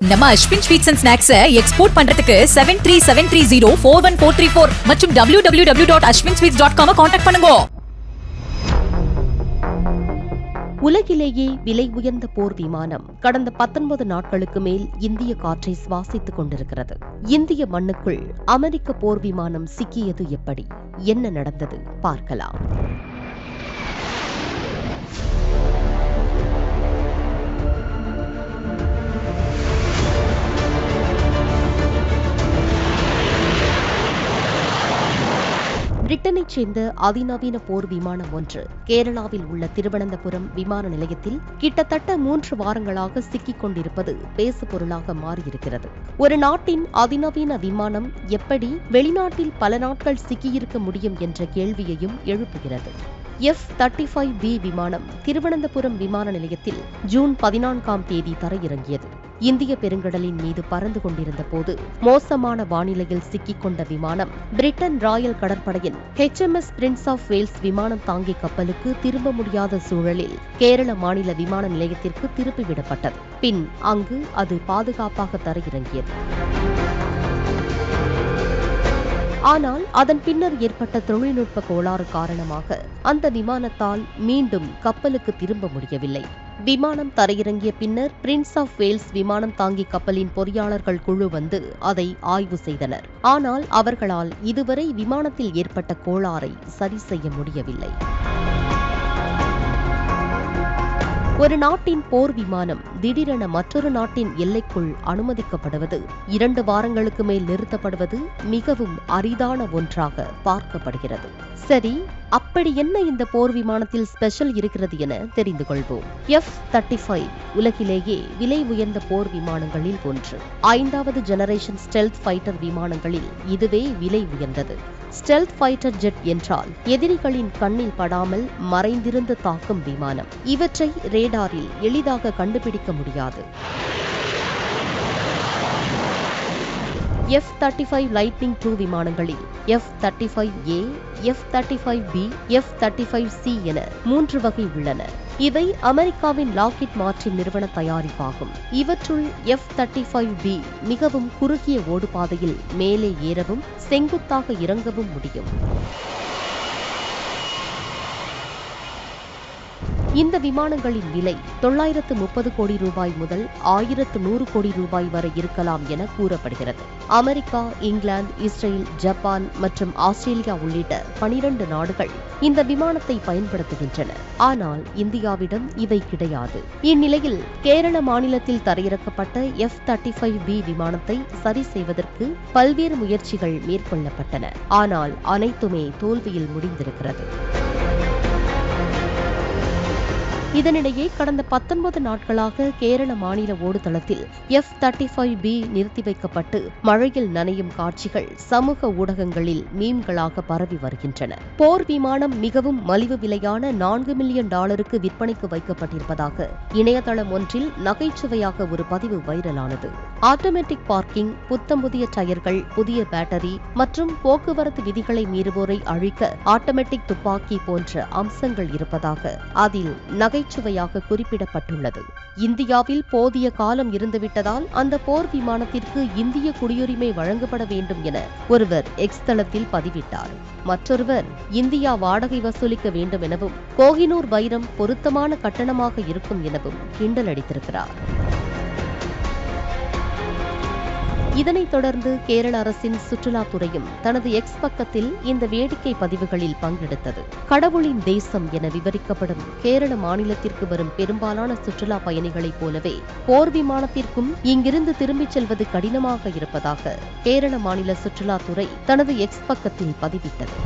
நம்ம Ashwin sweets and snacks export பண்றதுக்கு seven three seven three zero four one four three four மற்றும் W W W dot Ashwin sweets dot com contact பண்ணுங்க. உலகிலேயே விலை உயர்ந்த போர் விமானம் கடந்த பத்தொன்பது நாட்களுக்கு மேல் இந்திய காற்றை சுவாசித்துக் கொண்டிருக்கிறது. இந்திய மண்ணுக்குள் அமெரிக்க போர் விமானம் சிக்கியது எப்படி? என்ன நடந்தது? பார்க்கலாம். பிரிட்டனைச் சேர்ந்த அதிநவீன போர் விமானம் ஒன்று கேரளாவில் உள்ள திருவனந்தபுரம் விமான நிலையத்தில் கிட்டத்தட்ட மூன்று வாரங்களாக சிக்கிக் கொண்டிருப்பது பேசுபொருளாக மாறியிருக்கிறது. ஒரு நாட்டின் அதிநவீன விமானம் எப்படி வெளிநாட்டில் பல நாட்கள் சிக்கியிருக்க முடியும் என்ற கேள்வியையும் எழுப்புகிறது. எஃப் தேர்ட்டி ஃபைவ் பி விமானம் திருவனந்தபுரம் விமான நிலையத்தில் ஜூன் பதினான்காம் தேதி தரையிறங்கியது. இந்திய பெருங்கடலின் மீது பறந்து கொண்டிருந்த போது மோசமான வானிலையில் சிக்கிக் கொண்ட விமானம் பிரிட்டன் ராயல் கடற்படையின் ஹெச்எம்எஸ் பிரின்ஸ் ஆஃப் வேல்ஸ் விமானம் தாங்கி கப்பலுக்கு திரும்ப முடியாத சூழலில் கேரள மாநில விமான நிலையத்திற்கு திருப்பிவிடப்பட்டது. பின் அங்கு அது பாதுகாப்பாக தரையிறங்கியது. ஆனால் அதன் பின்னர் ஏற்பட்ட தொழில்நுட்ப கோளாறு காரணமாக அந்த விமானத்தால் மீண்டும் கப்பலுக்கு திரும்ப முடியவில்லை. விமானம் தரையிறங்கிய பின்னர் பிரின்ஸ் ஆஃப் வேல்ஸ் விமானம் தாங்கி கப்பலின் பொறியாளர்கள் குழு வந்து அதை ஆய்வு செய்தனர். ஆனால் அவர்களால் இதுவரை விமானத்தில் ஏற்பட்ட கோளாறை சரி செய்ய முடியவில்லை. ஒரு நாட்டின் போர் விமானம் திடீரென மற்றொரு நாட்டின் எல்லைக்குள் அனுமதிக்கப்படுவது இரண்டு வாரங்களுக்கு மேல் நிறுத்தப்படுவது மிகவும் அரிதான ஒன்றாக பார்க்கப்படுகிறது. சரி அப்படி என்ன இந்த போர் விமானத்தில் ஸ்பெஷல் இருக்கிறது என தெரிந்து கொள்வோம். எஃப் தேர்ட்டி ஃபைவ் உலகிலேயே விலை உயர்ந்த போர் விமானங்களில் ஒன்று. ஐந்தாவது ஜெனரேஷன் ஸ்டெல்த் ஃபைட்டர் விமானங்களில் இதுவே விலை உயர்ந்தது. ஸ்டெல்த் ஃபைட்டர் ஜெட் என்றால் எதிரிகளின் கண்ணில் படாமல் மறைந்திருந்து தாக்கும் விமானம். இவற்றை ரேடாரில் எளிதாக கண்டுபிடிக்க முடியாது. F thirty five lightning two விமானங்களில் F thirty five A F thirty five B F thirty five C என மூன்று வகை உள்ளன. இவை அமெரிக்காவின் லாக்கெட் மார்டின் நிறுவன தயாரிப்பாகும். இவற்றுள் எஃப் தேர்ட்டி ஃபைவ் பி மிகவும் குறுகிய ஓடுபாதையில் மேலே ஏறவும் செங்குத்தாக இறங்கவும் முடியும். இந்த விமானங்களின் விலை தொள்ளாயிரத்து முப்பது கோடி ரூபாய் முதல் ஆயிரத்து நூறு கோடி ரூபாய் வரை இருக்கலாம் என கூறப்படுகிறது. அமெரிக்கா இங்கிலாந்து இஸ்ரேல் ஜப்பான் மற்றும் ஆஸ்திரேலியா உள்ளிட்ட பனிரண்டு நாடுகள் இந்த விமானத்தை பயன்படுத்துகின்றன. ஆனால் இந்தியாவிடம் இவை கிடையாது. இந்நிலையில் கேரள மாநிலத்தில் தரையிறக்கப்பட்ட எஃப் தேர்ட்டி ஃபைவ் பி விமானத்தை சரி செய்வதற்கு பல்வேறு முயற்சிகள் மேற்கொள்ளப்பட்டன. ஆனால் அனைத்துமே தோல்வியில் முடிந்திருக்கிறது. இதனிடையே கடந்த பத்தொன்பது நாட்களாக கேரள மாநில ஓடுதளத்தில் எஃப் தேர்ட்டி ஃபைவ் பி நிறுத்தி வைக்கப்பட்டு மழையில் நனையும் காட்சிகள் சமூக ஊடகங்களில் மீம்களாக பரவி வருகின்றன. போர் விமானம் மிகவும் மலிவு விலையான நான்கு மில்லியன் டாலருக்கு விற்பனைக்கு வைக்கப்பட்டிருப்பதாக இணையதளம் ஒன்றில் நகைச்சுவையாக ஒரு பதிவு வைரலானது. ஆட்டோமேட்டிக் பார்க்கிங் புத்தம் புதிய டயர்கள் புதிய பேட்டரி மற்றும் போக்குவரத்து விதிகளை மீறுவோரை அழிக்க ஆட்டோமேட்டிக் துப்பாக்கி போன்ற அம்சங்கள் இருப்பதாக அதில் நகை நகைச்சுவையாக குறிப்பிடப்பட்டுள்ளது. இந்தியாவில் போதிய காலம் இருந்துவிட்டதால் அந்த போர் விமானத்திற்கு இந்திய குடியுரிமை வழங்கப்பட வேண்டும் என ஒருவர் எக்ஸ் தளத்தில் பதிவிட்டார். மற்றொருவர் இந்தியா வாடகை வசூலிக்க வேண்டும் எனவும் கோகினூர் வைரம் பொருத்தமான கட்டணமாக இருக்கும் எனவும் கிண்டல் அடித்திருக்கிறார். இதனைத் தொடர்ந்து கேரள அரசின் சுற்றுலாத்துறையும் தனது எக்ஸ் பக்கத்தில் இந்த வேடிக்கை பதிவுகளில் பங்கெடுத்தது. கடவுளின் தேசம் என விவரிக்கப்படும் கேரள மாநிலத்திற்கு வரும் பெரும்பாலான சுற்றுலா பயணிகளைப் போலவே போர் விமானத்திற்கும் இங்கிருந்து திரும்பிச் செல்வது கடினமாக இருப்பதாக கேரள மாநில சுற்றுலாத்துறை தனது எக்ஸ் பக்கத்தில் பதிவிட்டது.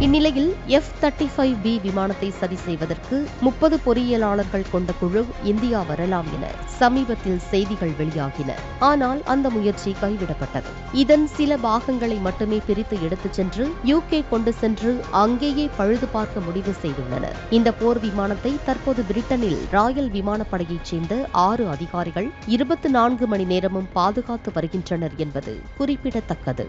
இந்நிலையில் எஃப் தேர்ட்டி ஃபைவ் பி விமானத்தை சரி செய்வதற்கு முப்பது பொறியியலாளர்கள் கொண்ட குழு இந்தியா வரலாம் என சமீபத்தில் செய்திகள் வெளியாகின. ஆனால் அந்த முயற்சி கைவிடப்பட்டது. இதன் சில பாகங்களை மட்டுமே பிரித்து எடுத்துச் சென்று யூகே கொண்டு சென்று அங்கேயே பழுது பார்க்க முடிவு செய்துள்ளனர். இந்த போர் விமானத்தை தற்போது பிரிட்டனில் ராயல் விமானப்படையைச் சேர்ந்த ஆறு அதிகாரிகள் இருபத்தி நான்கு மணி நேரமும் பாதுகாத்து வருகின்றனர் என்பது குறிப்பிடத்தக்கது.